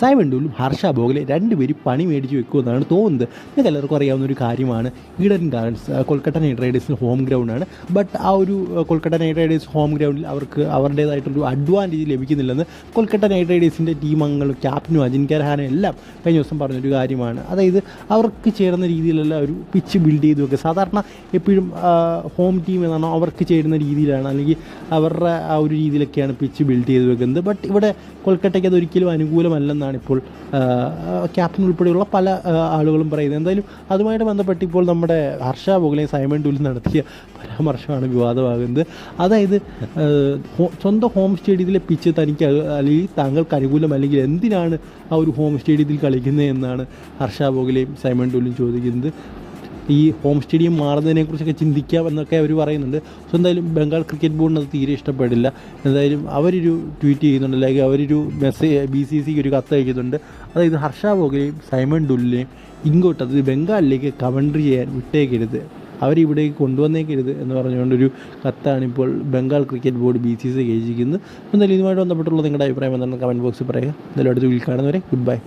Simon ഡൂലും Harsh ബോഗലെ രണ്ടുപേരും പണി മേടിച്ച് വെക്കുമെന്നാണ് തോന്നുന്നത്. നിങ്ങൾക്ക് എല്ലാവർക്കും അറിയാവുന്ന ഒരു കാര്യമാണ്. ഈഡൻ ഗാർഡൻസ് കൊൽക്കത്ത നൈറ്റ് റൈഡേഴ്സിന് ഹോം ഗ്രൗണ്ടാണ് ബട്ട് ആ ഒരു കൊൽക്കത്ത നൈറ്റ് റൈഡേഴ്സ് ഹോം ഗ്രൗണ്ടിൽ അവർക്ക് അവരുടേതായിട്ടൊരു അഡ്വാന്റേജ് ലഭിക്കുന്നില്ലെന്ന് കൊൽക്കത്ത നൈറ്റ് റൈഡേഴ്സിന്റെ ടീം അംഗങ്ങളും ക്യാപ്റ്റനും അജിൻക്യ ഹാനും എല്ലാം കഴിഞ്ഞ ദിവസം പറഞ്ഞൊരു കാര്യമാണ്. അതായത് അവർക്ക് ചേരുന്ന രീതിയിലല്ല ഒരു പിച്ച് ബിൽഡ് ചെയ്ത് വെക്കുക സാധാരണ എപ്പോഴും ഹോം ടീം എന്നാണോ അവർക്ക് ചേരുന്ന രീതിയിലാണ്. അല്ലെങ്കിൽ അവരുടെ ആ ഒരു രീതിയിലൊക്കെയാണ് പിച്ച് ബിൽഡ് ചെയ്ത് വെക്കുന്നത് ബട്ട് ഇവിടെ കൊൽക്കത്തയ്ക്ക് അതൊരിക്കലും അനുകൂലമല്ലെന്നാണ് ഇപ്പോൾ ക്യാപ്റ്റൻ ഉൾപ്പെടെയുള്ള പല ആളുകളും പറയുന്നത്. എന്തായാലും അതുമായിട്ട് ബന്ധപ്പെട്ട് ഇപ്പോൾ നമ്മുടെ ഹർഷ ബോഗലെയും സൈമൺ ഡൂലും നടത്തിയ പരാമർശമാണ് വിവാദമാകുന്നത്. അതായത് സ്വന്തം ഹോം സ്റ്റേഡിയത്തിലെ പിച്ച് തനിക്ക് അല്ലെങ്കിൽ താങ്കൾക്ക് അനുകൂലം അല്ലെങ്കിൽ എന്തിനാണ് ആ ഒരു ഹോം സ്റ്റേഡിയത്തിൽ കളിക്കുന്നത് എന്നാണ് ഹർഷ ബോഗലെയും സൈമൺ ഡൂലും ചോദിക്കുന്നത്. ഈ ഹോം സ്റ്റേഡിയം മാറുന്നതിനെക്കുറിച്ചൊക്കെ ചിന്തിക്കാം എന്നൊക്കെ അവർ പറയുന്നുണ്ട്. സോ എന്തായാലും ബംഗാൾ ക്രിക്കറ്റ് ബോർഡിന് അത് തീരെ ഇഷ്ടപ്പെടില്ല. എന്തായാലും അവരൊരു ട്വീറ്റ് ചെയ്യുന്നുണ്ട്. അല്ലെങ്കിൽ അവരൊരു മെസ്സേജ് ബി സി സിക്ക് ഒരു കത്ത് അയക്കുന്നുണ്ട്. അതായത് ഹർഷ ബോഗലെയും സൈമൺ ഡുല്ലിനെയും ഇങ്ങോട്ട് അത് ബംഗാളിലേക്ക് കമൻട്രി ചെയ്യാൻ വിട്ടേക്കരുത്. അവരിവിടേക്ക് കൊണ്ടുവന്നേക്കരുത് എന്ന് പറഞ്ഞുകൊണ്ടൊരു കത്താണ് ഇപ്പോൾ Bengal cricket board B C C കഴിച്ചിരിക്കുന്നത് എന്തായാലും ഇതുമായിട്ട് ബന്ധപ്പെട്ടുള്ള നിങ്ങളുടെ അഭിപ്രായം എന്താണ് കമന്റ് ബോക്സിൽ പറയുക. എന്തായാലും അടുത്ത വീട്ടിൽ കാണുന്നവരെ ഗുഡ് ബൈ